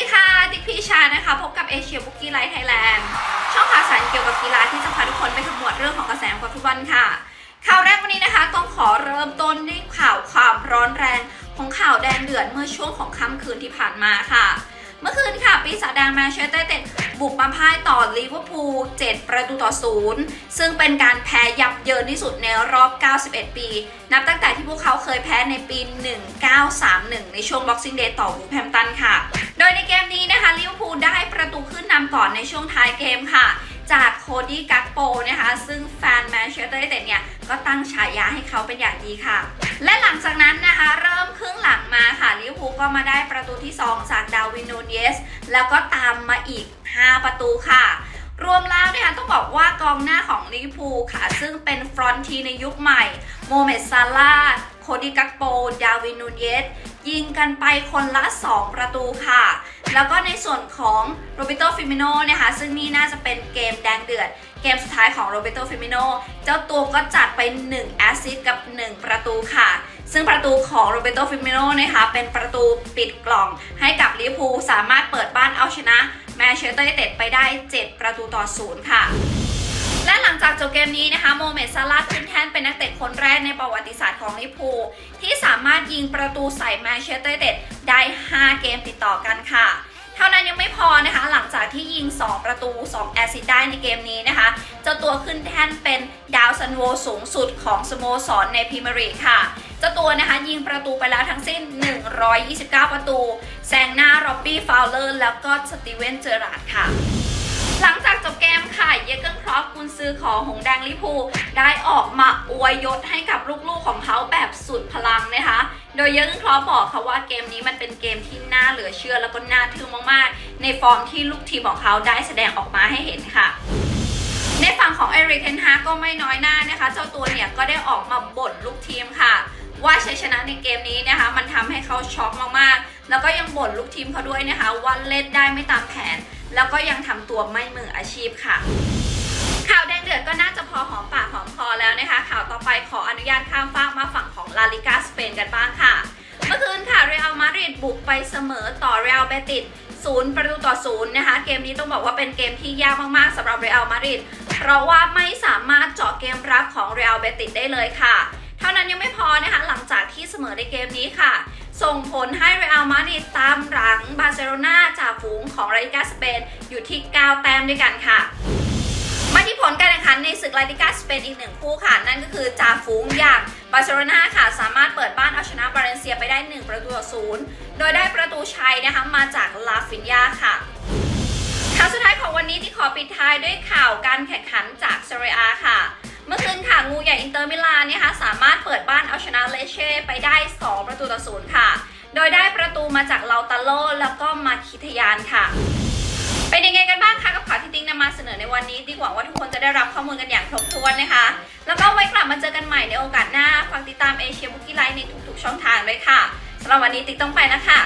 ดีค่ะ ติ๊กพี่ชานะคะ พบกับเอเชียบุกกี้ไลท์ไทยแลนด์ช่องข่าวสารเกี่ยวกับกีฬาที่จะพาทุกคนไปขมวดเรื่องของกระแสของฟุตบอลค่ะ ข่าวแรกวันนี้นะคะต้องขอเริ่มต้นด้วยข่าวความร้อนแรงของข่าวแดงเดือดเมื่อช่วงของค่ำคืนที่ผ่านมาค่ะ เมื่อคืนค่ะ ปีศาจแดงแมนเชสเตอร์เต็ดบุกมาพ่ายต่อลิเวอร์พูล7ประตูต่อ 0 ซึ่งเป็นการแพ้ยับเยินที่สุดในรอบ 91 ปี นับตั้งแต่ที่พวกเขาเคยแพ้ในปี 1931 ในช่วง Boxing Day ต่อวูแฮมตันค่ะ โดยในเกมนี้นะคะลิเวอร์พูลได้ประตูขึ้นนำก่อนในช่วงท้ายเกมค่ะ จากโคดี้กักโปนะคะ ซึ่งแฟนแมนเชสเตอร์เต็ดเนี่ย ก็ตั้งฉายาให้เขาเป็นอย่างดีค่ะ และหลังจากนั้นนะคะ ก็มาได้ประตูที่ 2 จากดาวินโนเยส แล้วก็ตามมาอีก 5 ประตูค่ะ รวมแล้วนะคะต้องบอกว่ากองหน้าของลิเวอร์พูลค่ะ ซึ่งเป็นฟรอนทีในยุคใหม่โมเมดซาลา โคดี้กักโป ดาวินูเยส ยิงกันไปคนละ 2 ประตูค่ะ แล้วก็ในส่วนของโรเบโตฟิมิโนนะคะ ซึ่งนี่น่าจะเป็นเกมแดงเดือด เกมสุดท้ายของโรเบโตฟิมิโนเจ้าตัวก็จัดไป 1 แอซิสต์กับ 1 ประตูค่ะ ซึ่งประตูของโรเบโตฟิมิโนนะคะเป็นประตูปิดกล่องให้กับลิเวอร์พูลสามารถเปิดบ้านเอาชนะแมนเชสเตอร์ยูไนเต็ดไปได้ 7 ประตูต่อศูนย์ค่ะ และหลังจากจบเกมนี้นะคะโมเมดซาลาห์ขึ้นแท่นเป็นนักเตะคนแรกในประวัติศาสตร์ของลิเวอร์พูลที่สามารถยิงประตูใส่แมนเชสเตอร์ยูไนเต็ดได้ 5 เกมติดต่อกันค่ะเท่านั้นยังไม่พอนะคะหลังจากที่ยิง 2 ประตู 2 แอซิสต์ได้ในเกมนี้นะคะเจ้าตัวขึ้นแท่นเป็นดาวซันโวสูงสุดของสโมสรในพรีเมียร์ลีกค่ะเจ้าตัวนะคะยิงประตูไปแล้วทั้งสิ้น 129 ประตู แซงหน้าร็อบบี้ฟาวเลอร์แล้วก็สตีเวนเจอราร์ดค่ะ หลังจากจบเกมค่ะ เยเกนครอปกุนซือของหงแดงลิพูได้ออกมาอวยยศให้กับลูกๆของเขาแบบสุดพลังนะคะ โดยเยเกนครอปบอกค่ะว่าเกมนี้มันเป็นเกมที่น่าเหลือเชื่อแล้วก็น่าทึ่งมากๆ ในฟอร์มที่ลูกทีมของเขาได้แสดงออกมาให้เห็นค่ะในฝั่งของเอริกเทนฮากก็ไม่น้อยหน้านะคะ เจ้าตัวเนี่ยก็ได้ออกมาบ่นลูกทีมค่ะ ว่าชัยชนะในเกมนี้นะคะ มันทำให้เขาช็อกมากๆ แล้วก็ยังบ่นลูกทีมเขาด้วยนะคะว่าเล่นได้ไม่ตามแผน แล้วก็ยังทำตัวไม่มืออาชีพค่ะ ข่าวแดงเดือดก็น่าจะพอหอมปากหอมคอแล้วนะคะ ข่าวต่อไปขออนุญาตข้ามฟากมาฝั่งของลาลิกาสเปนกันบ้างค่ะ เมื่อคืนค่ะเรอัลมาดริดบุกไปเสมอต่อเรอัลเบติสศูนย์ประตูต่อศูนย์นะคะ เกมนี้ต้องบอกว่าเป็นเกมที่ยากมากๆสำหรับเรอัลมาดริดเพราะว่าไม่สามารถเจาะเกมรับของเรอัลเบติสได้เลยค่ะ เท่านั้นยังไม่พอนะคะหลังจากที่เสมอในเกมนี้ค่ะ ส่งผลให้เรอัลมาดริดตามหลังบาร์เซโลนาจากฝูงของลาลิกาสเปนอยู่ที่ 9 แต้มด้วยกันค่ะมาที่ผลการแข่งขันในศึกลาลิกาสเปนอีกหนึ่งคู่ค่ะ นั่นก็คือจ่าฝูงอย่างบาร์เซโลนาค่ะ สามารถเปิดบ้านเอาชนะบาเลนเซียไปได้ 1 ประตูต่อศูนย์โดยได้ประตูชัยนะคะมาจากลาฟินยาค่ะข่าวสุดท้ายของวันนี้ที่ขอปิดท้ายด้วยข่าวการแข่งขันจากเซเรียอาค่ะ เมื่อคืนค่ะงูใหญ่อินเตอร์มิลานเนี่ยค่ะ นเอาชนะเลเช่ไปได้ 2 ประตูต่อศูนย์ค่ะ โดยได้ประตูมาจากเลาตาโลแล้วก็มาคิทยานค่ะ เป็นยังไงกันบ้างคะกับข่าวที่ติ๊งนำมาเสนอในวันนี้ติ๊กหวังว่าทุกคนจะได้รับข้อมูลกันอย่างครบถ้วนนะคะ แล้วก็ไว้กลับมาเจอกันใหม่ในโอกาสหน้าฝากติดตามเอเชียบุกี้ไลน์ในทุกๆช่องทางด้วยค่ะสำหรับวันนี้ติ๊กต้องไปนะคะ